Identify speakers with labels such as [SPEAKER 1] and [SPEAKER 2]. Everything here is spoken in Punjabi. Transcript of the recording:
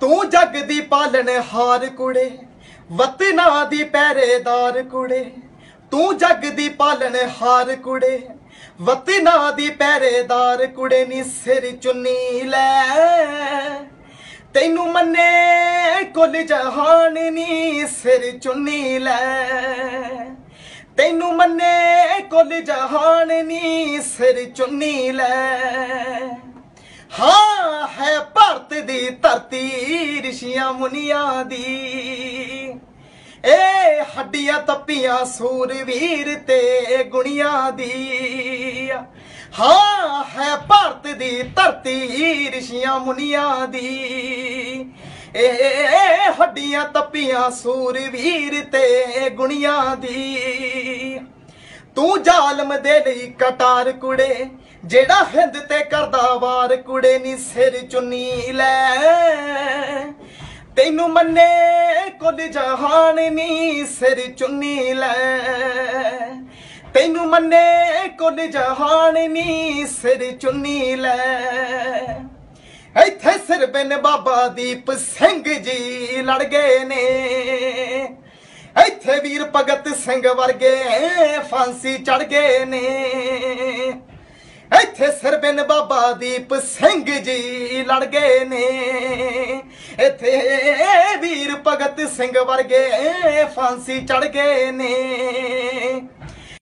[SPEAKER 1] ਤੂੰ ਜੱਗ ਦੀ ਪਾਲਣ ਹਾਰ ਕੁੜੇ ਵਤਨਾ ਦੀ ਪਹਿਰੇਦਾਰ ਕੁੜੇ। ਤੂੰ ਜੱਗ ਦੀ ਪਾਲਣ ਹਾਰ ਕੁੜੇ ਵਤਨਾ ਦੀ ਪਹਿਰੇਦਾਰ ਕੁੜੇ ਨੀ ਸਿਰ ਚੁੰਨੀ ਲੈ। ਤੈਨੂੰ ਮੰਨੇ ਕੁੱਲ ਜਹਾਨ ਨੀ ਸਿਰ ਚੁੰਨੀ ਲੈ। ਤੈਨੂੰ ਮੰਨੇ ਕੁੱਲ ਜਹਾਨ ਨੀ ਸਿਰ ਚੁੰਨੀ ਲੈ। ਧਰਤੀ ਰਿਸ਼ੀਆਂ ਮੁਨੀਆਂ ਦੀ। ਏ ਹੱਡੀਆਂ ਤੱਪੀਆਂ ਸੂਰਵੀਰ ਤੇ ਗੁਣੀਆਂ ਦੀ। ਹਾਂ, ਹੈ ਭਾਰਤ ਦੀ ਧਰਤੀ ਰਿਸ਼ੀਆਂ ਮੁਨੀਆਂ ਦੀ। ਏ ਹੱਡੀਆਂ ਤੱਪੀਆਂ ਸੂਰਵੀਰ ਤੇ ਗੁਣੀਆਂ ਦੀ। ਤੂੰ ਜ਼ਾਲਮ ਦੇ ਲਈ ਕਟਾਰ ਕੁੜੇ, ਜਿਹੜਾ ਹਿੰਦ ਤੇ ਕਰਦਾ ਵਾਰ ਕੁੜੇ ਨੀ ਸਿਰ ਚੁੰਨੀ ਲੈ। ਤੈਨੂੰ ਮੰਨੇ ਕੁੱਲ ਜਹਾਨ ਨੀ ਸਿਰ ਚੁੰਨੀ ਲੈ। ਤੈਨੂੰ ਮੰਨੇ ਕੁੱਲ ਜਹਾਨ ਨੀ ਸਿਰ ਚੁੰਨੀ ਲੈ। ਇੱਥੇ ਸਿਰ ਬਿਨ ਬਾਬਾ ਦੀਪ ਸਿੰਘ ਜੀ ਲੜ ਗਏ ਨੇ। ਇੱਥੇ ਵੀਰ ਭਗਤ ਸਿੰਘ ਵਰਗੇ ਫਾਂਸੀ ਚੜ ਗਏ ਨੇ। ਇੱਥੇ ਸਰਬਿੰਦ ਬਾਬਾ ਦੀਪ ਸਿੰਘ ਜੀ ਲੜ ਗਏ ਨੇ। ਇੱਥੇ ਵੀਰ ਭਗਤ ਸਿੰਘ ਵਰਗੇ ਫਾਂਸੀ ਚੜ ਗਏ ਨੇ।